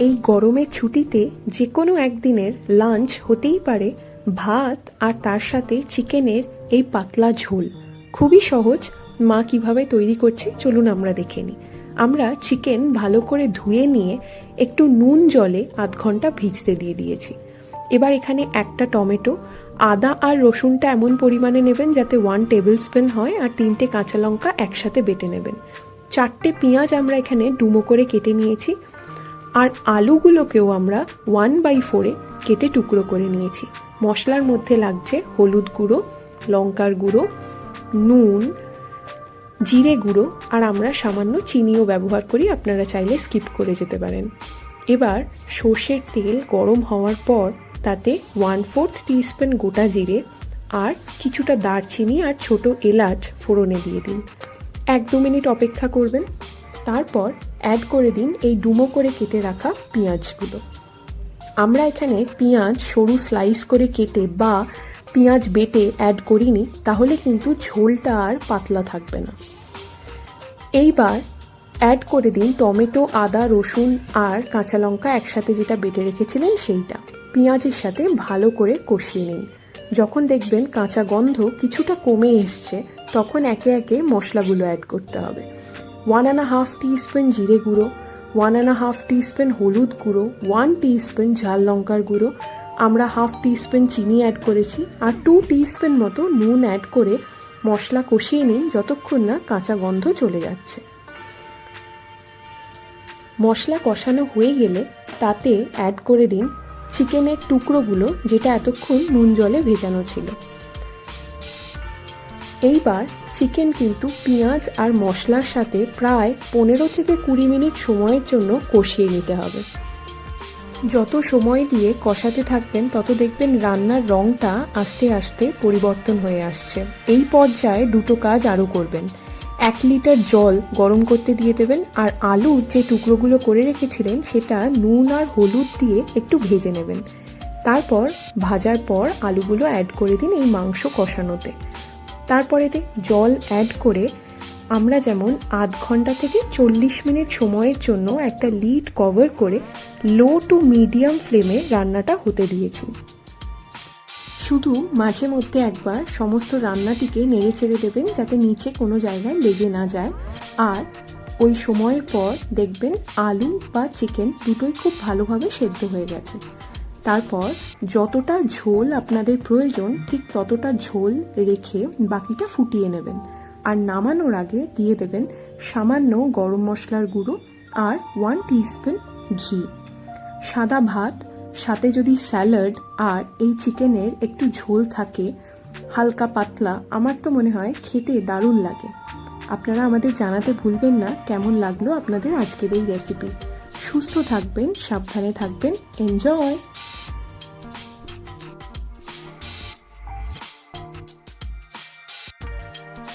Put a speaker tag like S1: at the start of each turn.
S1: এই গরমের ছুটিতে যে কোনো একদিনের লাঞ্চ হতেই পারে, ভাত আর তার সাথে চিকেনের এই পাতলা ঝোল। খুবই সহজ, মা কীভাবে তৈরি করছে চলুন আমরা দেখে নিই। আমরা চিকেন ভালো করে ধুয়ে নিয়ে একটু নুন জলে আধ ঘণ্টা ভিজতে দিয়ে দিয়েছি। এবার এখানে একটা টমেটো, আদা আর রসুনটা এমন পরিমাণে নেবেন যাতে ওয়ান টেবিল স্পুন হয় আর তিনটে কাঁচা লঙ্কা একসাথে বেটে নেবেন। চারটে পেঁয়াজ আমরা এখানে ডুমো করে কেটে নিয়েছি। আর আলুগুলোকেও আমরা ওয়ান বাই ফোরে কেটে টুকরো করে নিয়েছি। মশলার মধ্যে লাগছে হলুদ গুঁড়ো, লঙ্কার গুঁড়ো, নুন, জিরে গুঁড়ো, আর আমরা সামান্য চিনিও ব্যবহার করি, আপনারা চাইলে স্কিপ করে যেতে পারেন। এবার সর্ষের তেল গরম হওয়ার পর তাতে ওয়ান ফোর্থ টিস্পুন গোটা জিরে আর কিছুটা দারচিনি আর ছোট এলাচ ফোড়নে দিয়ে দিন। এক দু মিনিট অপেক্ষা করবেন। তারপর অ্যাড করে দিন এই ডুমো করে কেটে রাখা পেঁয়াজগুলো। আমরা এখানে পেঁয়াজ সরু স্লাইস করে কেটে বা পেঁয়াজ বেটে অ্যাড করিনি, তাহলে কিন্তু ঝোলটা আর পাতলা থাকবে না। এইবার অ্যাড করে দিন টমেটো, আদা, রসুন আর কাঁচা লঙ্কা একসাথে যেটা বেটে রেখেছিলেন সেইটা। পেঁয়াজের সাথে ভালো করে কষিয়ে নিন। যখন দেখবেন কাঁচা গন্ধ কিছুটা কমে এসছে, তখন একে একে মশলাগুলো অ্যাড করতে হবে। ওয়ান অ্যান্ড হাফ টিস্পুন জিরে গুঁড়ো ওয়ান অ্যান্ড হাফ টিস্পুন হলুদ গুঁড়ো ওয়ান টিস্পুন ঝাল লঙ্কার গুঁড়ো আমরা হাফ টিস্পুন চিনি অ্যাড করেছি আর টু টিস্পুন মতো নুন অ্যাড করে মশলা কষিয়ে নিন যতক্ষণ না কাঁচা গন্ধ চলে যাচ্ছে। মশলা কষানো হয়ে গেলে তাতে অ্যাড করে দিন চিকেনের টুকরোগুলো যেটা এতক্ষণ নুন জলে ভেজানো ছিল। এইবার চিকেন কিন্তু পেঁয়াজ আর মশলার সাথে প্রায় পনেরো থেকে কুড়ি মিনিট সময়ের জন্য কষিয়ে নিতে হবে। যত সময় দিয়ে কষাতে থাকবেন, তত দেখবেন রান্নার রঙটা আস্তে আস্তে পরিবর্তন হয়ে আসছে। এই পর্যায়ে দুটো কাজ আরও করবেন। এক লিটার জল গরম করতে দিয়ে দেবেন আর আলুর যে টুকরোগুলো করে রেখেছিলেন, সেটা নুন আর হলুদ দিয়ে একটু ভেজে নেবেন। তারপর ভাজার পর আলুগুলো অ্যাড করে দিন এই মাংস কষানোতে। তারপরেতে জল অ্যাড করে আমরা যেমন আধ ঘণ্টা থেকে চল্লিশ মিনিট সময়ের জন্য একটা লিড কভার করে লো টু মিডিয়াম ফ্লেমে রান্নাটা হতে দিয়েছি। শুধু মাঝে মধ্যে একবার সমস্ত রান্নাটিকে নেড়ে চেড়ে দেবেন যাতে নিচে কোনো জায়গায় লেগে না যায়। আর ওই সময়ের পর দেখবেন আলু বা চিকেন দুটোই খুব ভালোভাবে সেদ্ধ হয়ে গেছে। তারপর যতটা ঝোল আপনাদের প্রয়োজন, ঠিক ততটা ঝোল রেখে বাকিটা ফুটিয়ে নেবেন। আর নামানোর আগে দিয়ে দেবেন সামান্য গরম মশলার গুঁড়ো আর ওয়ান টিস্পুন ঘি। সাদা ভাত, সাথে যদি স্যালাড আর এই চিকেনের একটু ঝোল থাকে, হালকা পাতলা, আমার তো মনে হয় খেতে দারুণ লাগে। আপনারা আমাদের জানাতে ভুলবেন না কেমন লাগল আপনাদের আজকের এই রেসিপি সুস্থ থাকবেন, সাবধানে থাকবেন এনজয়